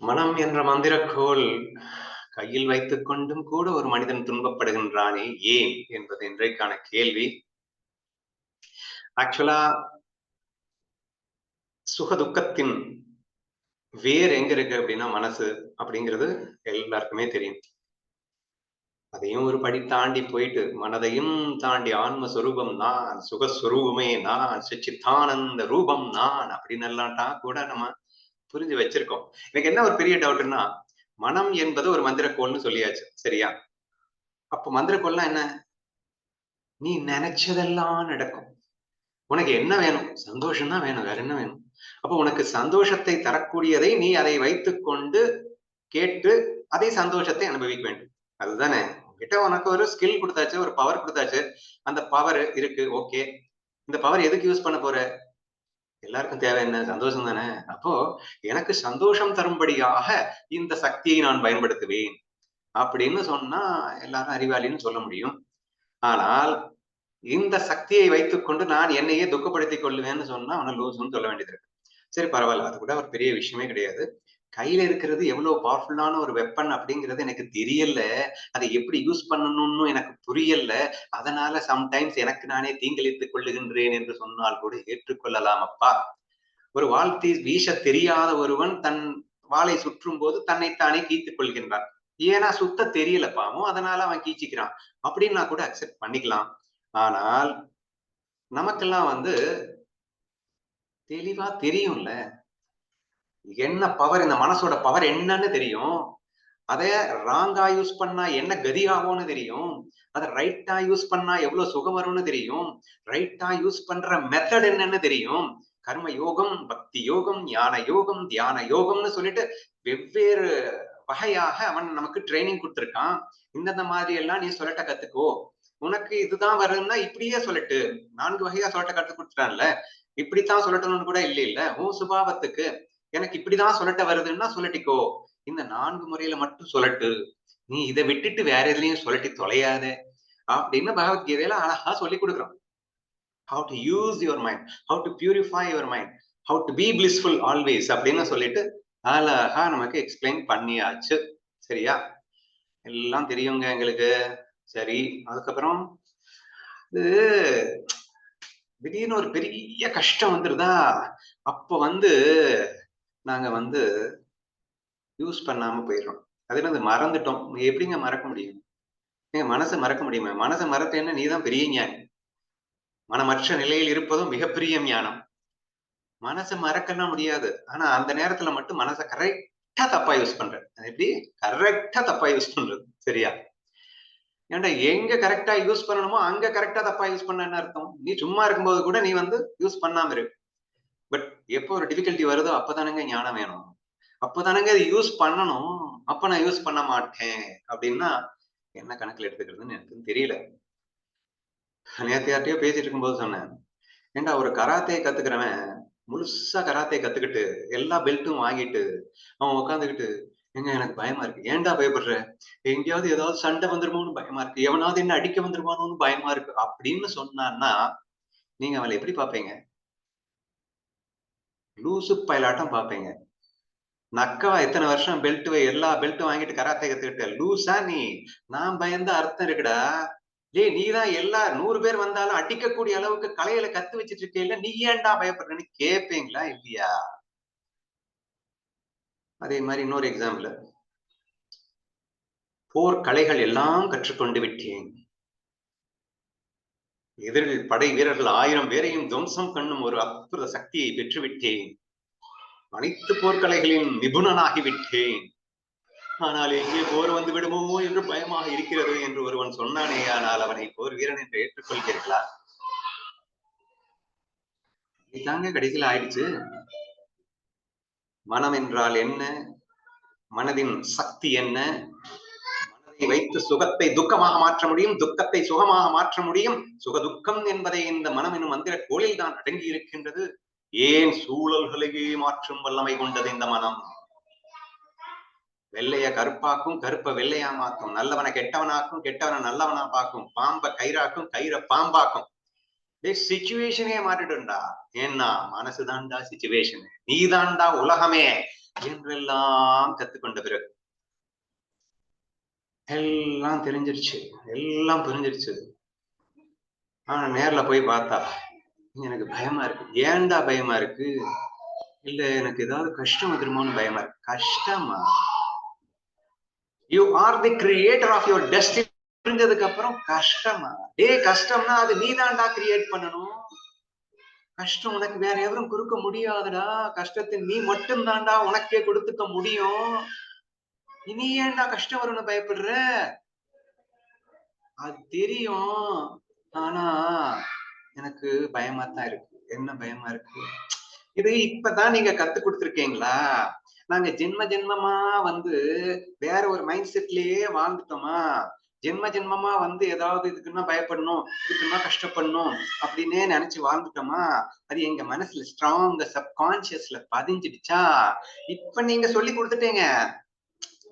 மனம் என்ற மந்திரக்கோள் கையில் வைத்துக் கொண்டும் கூட ஒரு மனிதன் துன்பப்படுகின்றானே ஏன் என்பது இன்றைக்கான கேள்வி. ஆக்சுவலா சுக துக்கத்தின் வேர் எங்க இருக்கு அப்படின்னா மனசு அப்படிங்கிறது எல்லாருக்குமே தெரியும். அதையும் ஒரு படி தாண்டி போயிட்டு மனதையும் தாண்டி ஆன்மஸ்வரூபம் நான் சுகஸ்வரூபமே நான் சச்சித்தானந்த ரூபம் நான் அப்படின்னு எல்லாம்ட்டா கூட நம்ம புரிஞ்சு வச்சிருக்கோம். எனக்கு என்ன ஒரு பெரிய டவுட்னா மனம் என்பது ஒரு மந்திரக்கோள்னு சொல்லியாச்சு. சரியா? அப்ப மந்திரக்கோள்னா என்ன? நீ நினைச்சதெல்லாம் நடக்கும். உனக்கு என்ன வேணும்? சந்தோஷம் தான் வேணும். வேற என்ன வேணும்? அப்போ உனக்கு சந்தோஷத்தை தரக்கூடியதை நீ அதை வைத்துக்கொண்டு கேட்டு அதே சந்தோஷத்தை அனுபவிக்க வேண்டும். அதுதானே? கிட்ட உனக்கு ஒரு ஸ்கில் கொடுத்தாச்சு ஒரு பவர் கொடுத்தாச்சு. அந்த பவர் இருக்கு ஓகே இந்த பவர் எதுக்கு யூஸ் பண்ண போற? எல்லாருக்கும் தேவை என்ன? சந்தோஷம் தானே? அப்போ எனக்கு சந்தோஷம் தரும்படியாக இந்த சக்தியை நான் பயன்படுத்துவேன் அப்படின்னு சொன்னா எல்லாரும் அறிவாளின்னு சொல்ல முடியும். ஆனால் இந்த சக்தியை வைத்துக்கொண்டு நான் என்னையே துக்கப்படுத்திக் கொள்ளுவேன்னு சொன்னா அவனை லூசுன்னு சொல்ல வேண்டியது இருக்கு. சரி பரவாயில்ல. அது கூட ஒரு பெரிய விஷயமே கிடையாது. கையில இருக்கிறது எவ்வளவு பவர்ஃபுல்லான ஒரு வெப்பன் அப்படிங்கிறது எனக்கு தெரியல. அதை எப்படி யூஸ் பண்ணணும்னு எனக்கு புரியல. அதனால சம்டைம்ஸ் எனக்கு நானே தீங்கிழித்துக் கொள்ளுகின்றேன் என்று சொன்னால் கூட ஏற்றுக்கொள்ளலாம் அப்பா. ஒரு வாழ்த்தி வீச தெரியாத ஒருவன் தன் வாளை சுற்றும் போது தன்னைத்தானே கீத்துக் கொள்கின்றான். ஏன்னா சுத்த தெரியல பாவம் அதனால அவன் கீச்சிக்கிறான். அப்படின்னு நான் கூட அக்செப்ட் பண்ணிக்கலாம். ஆனால் நமக்கெல்லாம் வந்து தெளிவா தெரியும்ல. என்ன பவர் இந்த மனசோட பவர் என்னன்னு தெரியும். அத ராங்கா யூஸ் பண்ணா என்ன கதி ஆகும்னு தெரியும். அதை ரைட்டா யூஸ் பண்ணா எவ்வளவு சுகம் வரும்னு தெரியும். ரைட்டா யூஸ் பண்ற மெத்தட் என்னன்னு தெரியும். கர்ம யோகம் பக்தி யோகம் ஞான யோகம் தியான யோகம்னு சொல்லிட்டு வெவ்வேறு வகையாக அவன் நமக்கு ட்ரைனிங் கொடுத்துருக்கான். இந்தந்த மாதிரி எல்லாம் நீ சொல்லட்ட கத்துக்கோ. உனக்கு இதுதான் வரும்னா இப்படியே சொல்லட்டு நான்கு வகையா சொல்லட்ட கத்து கொடுத்துட்டான்ல. இப்படித்தான் சொல்லட்டணும்னு கூட இல்லை இல்ல உன் சுபாவத்துக்கு எனக்கு இப்படிதான் சொல்லட்ட வருதுன்னா சொல்லட்டிக்கோ இந்த நான்கு முறையில மட்டும் சொல்லட்டு நீ இதை விட்டுட்டு வேற எதுலயும் சொல்லட்டி தொலையாத. அப்படின்னு பகவத்கீதையில அழகா சொல்லி கொடுக்குறோம். How to use your mind how to purify your mind how to be blissful always அப்படின்னு சொல்லிட்டு அழகா நமக்கு எக்ஸ்பிளைன் பண்ணியாச்சு. சரியா? எல்லாம் தெரியுங்க எங்களுக்கு. சரி அதுக்கப்புறம் இது திடீர்னு ஒரு பெரிய கஷ்டம் வந்துருதா? அப்ப வந்து நாங்கள் வந்து யூஸ் பண்ணாமல் போயிடுறோம். அது என்னது? மறந்துட்டோம். எப்படிங்க மறக்க முடியும்? நீங்கள் மனசை மறக்க முடியுமா? மனசை மறத்தேன்னா நீதான் பெரிய ஞானி. மனமற்ற நிலையில் இருப்பதும் மிகப்பெரிய ஞானம். மனசை மறக்கலாம் முடியாது. ஆனா அந்த நேரத்துல மட்டும் மனசை கரெக்டா தப்பா யூஸ் பண்ற எப்படி? கரெக்டா தப்பா யூஸ் பண்றது. சரியா? ஏன்டா எங்க கரெக்டா யூஸ் பண்ணணுமோ அங்க கரெக்டா தப்பா யூஸ் பண்ண என்ன அர்த்தம். நீ சும்மா இருக்கும்போது கூட நீ வந்து யூஸ் பண்ணாம இரு. பட் எப்போ ஒரு டிஃபிகல்ட்டி வருதோ அப்பதானங்க ஞானம் வேணும். அப்பதானங்க அதை யூஸ் பண்ணணும். அப்ப நான் யூஸ் பண்ண மாட்டேன். அப்படின்னா என்ன கணக்குல எடுத்துக்கிறதுன்னு எனக்கு தெரியல. நேற்று யார்ட்டையோ பேசிட்டு இருக்கும்போது சொன்னேன். ஏண்டா ஒரு கராத்தே கத்துக்கிறவன் முழுசா கராத்தே கத்துக்கிட்டு எல்லா பெல்ட்டும் வாங்கிட்டு அவன் உட்காந்துக்கிட்டு எங்க எனக்கு பயமா இருக்கு. ஏன்டா பயப்படுற? எங்கேயாவது ஏதாவது சண்டை வந்துருமோன்னு பயமா இருக்கு. எவனாவது என்ன அடிக்க வந்துருமானோன்னு பயமா இருக்கு. அப்படின்னு சொன்னான்னா நீங்க அவளை எப்படி பாப்பீங்க லூசு பயலாட்டம் பார்ப்பீங்க. நக்கவா எத்தனை வருஷம் பெல்ட் எல்லா பெல்ட்டும் வாங்கிட்டு கராத்தே கத்துக்கிட்ட லூசா நீ? நான் பயந்த அர்த்தம் இருக்குடா. டேய் நீ தான் எல்லா நூறு பேர் வந்தாலும் அடிக்கக்கூடிய அளவுக்கு கலையில கத்து வச்சிட்டு இருக்கேல்ல நீ ஏன்டா பயப்படுறன்னு கேட்பீங்களா இல்லையா? அதே மாதிரி இன்னொரு எக்ஸாம்பிள் போர் கலைகள் எல்லாம் கற்றுக்கொண்டு விட்டேன். எதிரில் படை வீரர்கள் ஆயிரம் பேரையும் துவம்சம் கண்ணும் ஒரு அற்புத சக்தியை பெற்றுவிட்டேன். அனைத்து போர்க்கலைகளின் நிபுணனாகிவிட்டேன். ஆனால் எங்கே போர் வந்து விடுமோ என்று பயமாக இருக்கிறது என்று ஒருவன் சொன்னானே ஆனால் அவனை போர் வீரன் என்று ஏற்றுக்கொள்கிறீர்களா? இதாங்க கடைசியில் ஆயிடுச்சு. மனம் என்றால் என்ன? மனதின் சக்தி என்ன? மனதை வைத்து சுகத்தை துக்கமாக மாற்ற முடியும் துக்கத்தை சுகமாக மாற்ற முடியும். சுக துக்கம் என்பதை இந்த மனம் என்னும் மந்திர கோளில் தான் அடங்கி இருக்கின்றது ஏன் சூழல்களையே மாற்றும் வல்லமை கொண்டது இந்த மனம்? வெள்ளைய கருப்பாக்கும் கருப்ப வெள்ளையா மாக்கும் நல்லவனை கெட்டவனாக்கும் கெட்டவனை நல்லவனா பார்க்கும். பாம்ப கயிறாக்கும் கயிறை பாம்பாக்கும். சிச்சுவேஷனே மாறிடும்டா. ஏன்னா மனசுதான்டா சிச்சுவேஷன் நீதான்டா உலகமே என்றெல்லாம் கத்துக்கொண்ட பிறகு. எல்லாம் தெரிஞ்சிருச்சு. எல்லாம் புரிஞ்சிருச்சு. ஆனா நேர்ல போய் பார்த்தா எனக்கு பயமா இருக்கு. ஏன்டா பயமா இருக்கு? இல்ல எனக்கு ஏதாவது கஷ்டம் வந்துருமோன்னு பயமா இருக்கு. கஷ்டமா? You are the creator of your destiny புரிஞ்சதுக்கு அப்புறம் கஷ்டமா? டே கஷ்டம்னா அது நீ தான்டா கிரியேட் பண்ணணும். கஷ்டம் உனக்கு வேற எவரும் கொடுக்க முடியாதுடா. கஷ்டத்தை நீ மட்டும் தான்டா உனக்கே கொடுத்துக்க முடியும். இனி ஏன்டா கஷ்டம் வரும்னு பயப்படுற? அது தெரியும். ஆனா எனக்கு பயமா தான் இருக்கு. என்ன பயமா இருக்கு? இது இப்பதான் நீங்க கத்து கொடுத்துருக்கீங்களா? நாங்க ஜென்ம ஜென்மமா வந்து வேற ஒரு மைண்ட் செட்லயே வாழ்ந்துட்டோமா? ஜென்ம ஜென்மமா வந்து ஏதாவது இதுக்குன்னா பயப்படணும் இதுக்குன்னா கஷ்டப்படணும் அப்படின்னே நினைச்சு வாழ்ந்துட்டோமா? அது எங்க மனசுல ஸ்ட்ராங்க சப்கான்சியஸ்ல பதிஞ்சிடுச்சா? இப்ப நீங்க சொல்லி கொடுத்துட்டீங்க.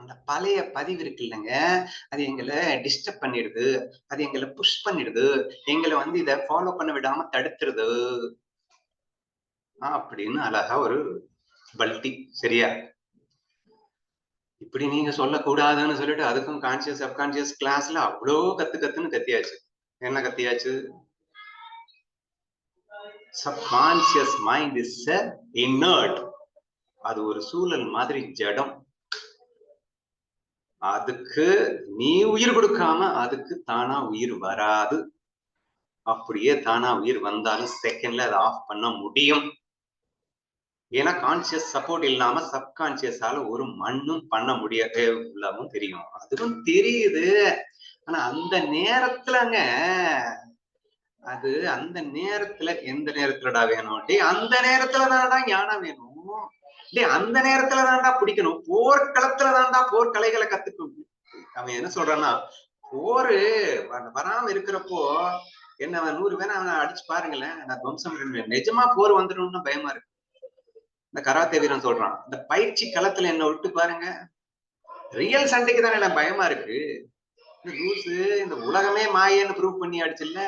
அந்த பழைய பதிவு இருக்கு இல்லைங்க. அது எங்களை டிஸ்டர்ப் பண்ணிடுது. அது எங்களை புஷ் பண்ணிடுது. எங்களை வந்து இத ஃபாலோ பண்ண விடாம தடுத்துருது. அப்படின்னு அழகா ஒரு பல்டி சரியா? இப்படி நீங்க சொல்லக்கூடாதுன்னு சொல்லிட்டு அதுக்கும் கான்சியஸ் சப்கான்சியஸ் கிளாஸ்ல அவ்வளோ கத்து கத்துன்னு கத்தியாச்சு. என்ன கத்தியாச்சு? சப்கான்சியஸ் மைண்ட் இஸ் இன்னர்ட் அது ஒரு சூழல் மாதிரி ஜடம். அதுக்கு நீ உயிர் கொடுக்காம அதுக்கு தானா உயிர் வராது. அப்படியே தானா உயிர் வந்தாலும் செகண்ட்ல அதை ஆஃப் பண்ண முடியும். ஏன்னா கான்சியஸ் சப்போர்ட் இல்லாம சப்கான்சியஸால ஒரு மண்ணும் பண்ண முடியாது உள்ளவும் தெரியும். அதுவும் தெரியுது. ஆனா அந்த நேரத்துலங்க அது அந்த நேரத்துல எந்த நேரத்துலடா வேணும்? அந்த நேரத்துல தானடா ஞானம் வேணும்? டே அந்த நேரத்துல தான்டா பிடிக்கணும். போர்க்களத்துல தான்டா போர்க்கலைகளை கத்துக்கணும். அவன் என்ன சொல்றான்னா போரு வராம இருக்கிறப்போ என்ன நூறு பேரை அவனை அடிச்சு பாருங்களேன். நான் துவம்சம் நிஜமா போர் வந்துடும் பயமா இருக்கு. இந்த கராத்தே வீரன் சொல்றான் இந்த பயிற்சி களத்துல என்ன விட்டு பாருங்க. ரியல் சண்டைக்கு தானே எனக்கு பயமா இருக்கு. இந்த லூசு இந்த உலகமே மாயன்னு ப்ரூவ் பண்ணி அடிச்சுல்ல.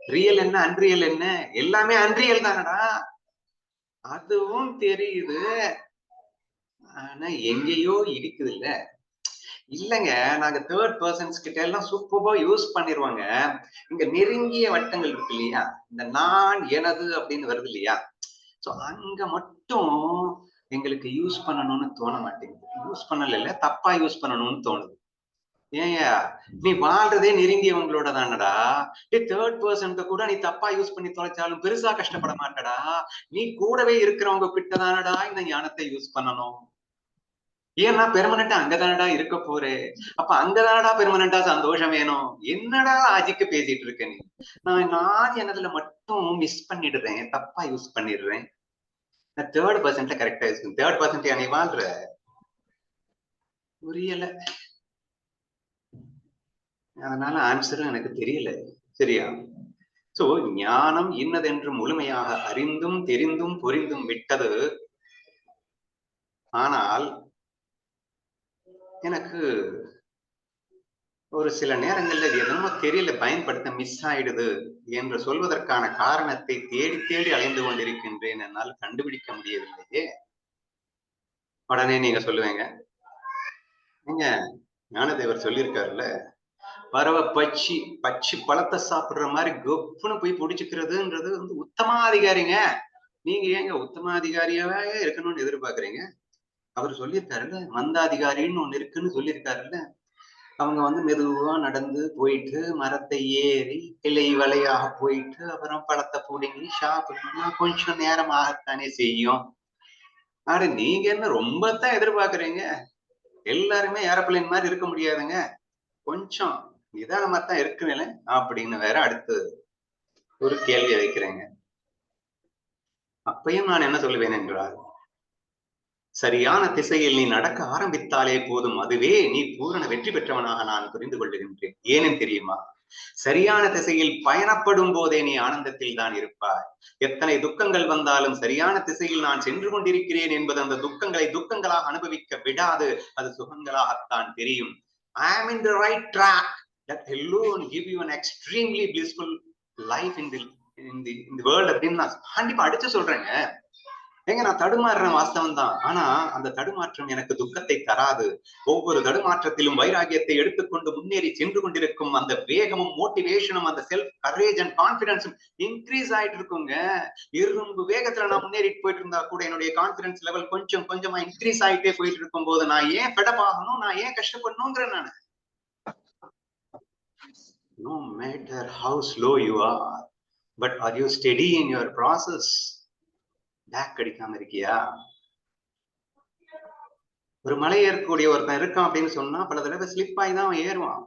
ரியல் என்ன அன்ரியல் என்ன? எல்லாமே அன்ரியல் தானடா. அதுவும் தெரியுது. ஆனா எங்கேயோ இருக்குது இல்ல இல்லங்க நாங்க தேர்ட் பர்சன்ஸ் கிட்ட எல்லாம் சூப்பரா யூஸ் பண்ணிருவாங்க. இங்க நெருங்கிய வட்டங்கள் இருக்கு இல்லையா? இந்த நான் எனது அப்படின்னு வருது இல்லையா? சோ அங்க மட்டும் எங்களுக்கு யூஸ் பண்ணணும்னு தோண மாட்டேங்குது. யூஸ் பண்ணல இல்ல தப்பா யூஸ் பண்ணணும்னு தோணுது. ஏயா நீ வாழ்றதே நெருங்கியவங்களோட தானடா. ஏ தேர்ட் பர்சன்ட்ட கூட நீ தப்பா யூஸ் பண்ணி தொலைச்சாலும் பெருசா கஷ்டப்பட மாட்டடா. நீ கூடவே இருக்கிறவங்க கிட்ட தானடா இந்த ஞானத்தை யூஸ் பண்ணணும். ஏன்னா பெர்மனண்டா அங்கதானடா இருக்க போறே அப்ப அங்கதானடா பெர்மனண்டா சந்தோஷம் வேணும்? என்னடா ஆஜிக்கு பேசிட்டு இருக்க நீ? நான் நான் எனதுல மட்டும் மிஸ் பண்ணிடுறேன். தப்பா யூஸ் பண்ணிடுறேன். நான் தேர்ட் பர்சன்ட்ல கரெக்டா யூஸ் தேர்ட் பர்சன்ட் நீ வாழ்ற? புரியல. அதனால ஆன்சரும் எனக்கு தெரியல. சரியா? சோ ஞானம் இன்னதென்று முழுமையாக அறிந்தும் தெரிந்தும் புரிந்தும் விட்டது. ஆனால் எனக்கு ஒரு சில நேரங்கள்ல இது என்னமோ தெரியல பயன்படுத்த மிஸ் ஆயிடுது என்று சொல்வதற்கான காரணத்தை தேடி தேடி அலைந்து கொண்டிருக்கின்றேன் என்னால் கண்டுபிடிக்க முடியவில்லையே. உடனே நீங்க சொல்லுவீங்க. நீங்க ஞானதேவர் சொல்லியிருக்காருல்ல பறவை பச்சி பச்சி பழத்தை சாப்பிடுற மாதிரி கொப்புன்னு போய் பிடிச்சிக்கிறதுன்றது வந்து உத்தமாதிகாரிங்க. நீங்க ஏங்க உத்தமாதிகாரியாவே இருக்கணும்னு எதிர்பார்க்குறீங்க? அவர் சொல்லியிருக்காருல்ல மந்தாதிகாரின்னு ஒண்ணு இருக்குன்னு சொல்லியிருக்காருல்ல. அவங்க வந்து மெதுவா நடந்து போயிட்டு மரத்தை ஏறி இலை வலையாக போயிட்டு அப்புறம் பழத்தை பிடிங்கி சாப்பிடணும்னா கொஞ்சம் நேரம் ஆகத்தானே செய்யும். ஆனா நீங்க என்ன ரொம்ப தான் எதிர்பார்க்குறீங்க? எல்லாருமே ஏரோப்ளைன் மாதிரி இருக்க முடியாதுங்க. கொஞ்சம் நிதானமா தான் இருக்கிறேன் அப்படின்னு வேற அடுத்து ஒரு கேள்வியை வைக்கிறேங்க. அப்பையும் நான் என்ன சொல்லுவேன் என்றால் சரியான திசையில் நீ நடக்க ஆரம்பித்தாலே போதும் அதுவே நீ பூரண வெற்றி பெற்றவனாக நான் புரிந்து கொள்ளுகின்றேன். ஏனென் தெரியுமா? சரியான திசையில் பயணப்படும் போதே நீ ஆனந்தத்தில் தான் இருப்பாய். எத்தனை துக்கங்கள் வந்தாலும் சரியான திசையில் நான் சென்று கொண்டிருக்கிறேன் என்பது அந்த துக்கங்களை துக்கங்களாக அனுபவிக்க விடாது அது சுகங்களாகத்தான் தெரியும். I am in the right track that alone give you an extremely blissful life in the in the in the world அப்படின்னு நான் கண்டிப்பா அடிச்சு சொல்றேங்க. ஏங்க நான் தடுமாறுறேன் வாஸ்தவம் தான். ஆனா அந்த தடுமாற்றம் எனக்கு துக்கத்தை தராது. ஒவ்வொரு தடுமாற்றத்திலும் வைராகியத்தை எடுத்துக்கொண்டு முன்னேறி சென்று கொண்டிருக்கும் அந்த வேகமும் மோட்டிவேஷனும் அந்த செல்ஃப் கரேஜ் அண்ட் கான்பிடன்ஸும் இன்க்ரீஸ் ஆயிட்டு இருக்குங்க. இரும்பு வேகத்துல நான் முன்னேறிட்டு போயிட்டு இருந்தா கூட என்னுடைய கான்பிடன்ஸ் லெவல் கொஞ்சம் கொஞ்சமா இன்க்ரீஸ் ஆயிட்டே போயிட்டு இருக்கும் போது நான் ஏன் ஃபெடப் ஆகணும்? நான் ஏன் கஷ்டப்படணுங்கிறேன் நான். No matter how slow you are but are you steady in your process? Back அடிக்காம இருக்கியா? ஒரு மலை ஏறக்கூடிய ஒருத்தன் இருக்கான் அப்படின்னு சொன்னா பல தடவை ஸ்லிப் ஆகி தான் அவன் ஏறுவான்.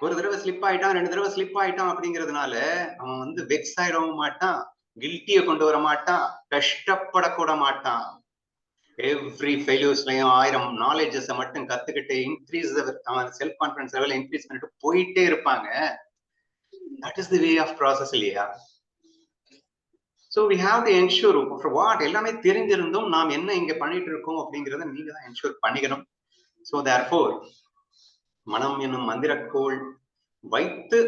ஒரு தடவை ஸ்லிப் ஆயிட்டான் ரெண்டு தடவை ஸ்லிப் ஆயிட்டான் அப்படிங்கிறதுனால அவன் வந்து வெக்ஸ் ஆயிடவும் மாட்டான் கில்ட்டிய கொண்டு வர மாட்டான் கஷ்டப்படக்கூட மாட்டான். எவ்ரி ஃபெயிலியர்ஸ்லயும் ஆயிரம் நாலேஜஸ் மட்டும் கத்துக்கிட்டு இன்க்ரீஸ் அவன் செல்ஃப் கான்பிடன்ஸ் லெவல் இன்க்ரீஸ் பண்ணிட்டு போயிட்டே இருப்பாங்க. That is the way of process இல்லையா so we have to ensure for what எல்லாமே தெரிஞ்சிருந்தும் நாம் என்ன இங்க பண்ணிட்டு இருக்கோம் அப்படிங்கிறத நீங்க தான் என்ஷூர் பண்ணிக்கணும். ஸோ தேர் ஃபோர் மனம் என்னும் மந்திரக்கோள் வைத்து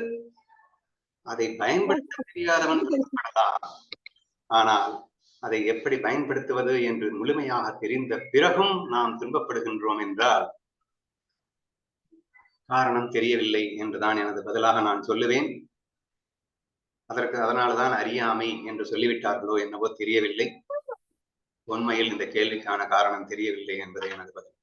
அதை பயன்படுத்த தெரியாதவன் ஆனால் அதை எப்படி பயன்படுத்துவது என்று முழுமையாக தெரிந்த பிறகும் நாம் துன்பப்படுகின்றோம் என்றால் காரணம் தெரியவில்லை என்றுதான் எனது பதிலாக நான் சொல்லுவேன். அதற்கு அதனால்தான் அறியாமை என்று சொல்லிவிட்டார்களோ என்னவோ தெரியவில்லை. உண்மையில் இந்த கேள்விக்கான காரணம் தெரியவில்லை என்பதை எனது பதில்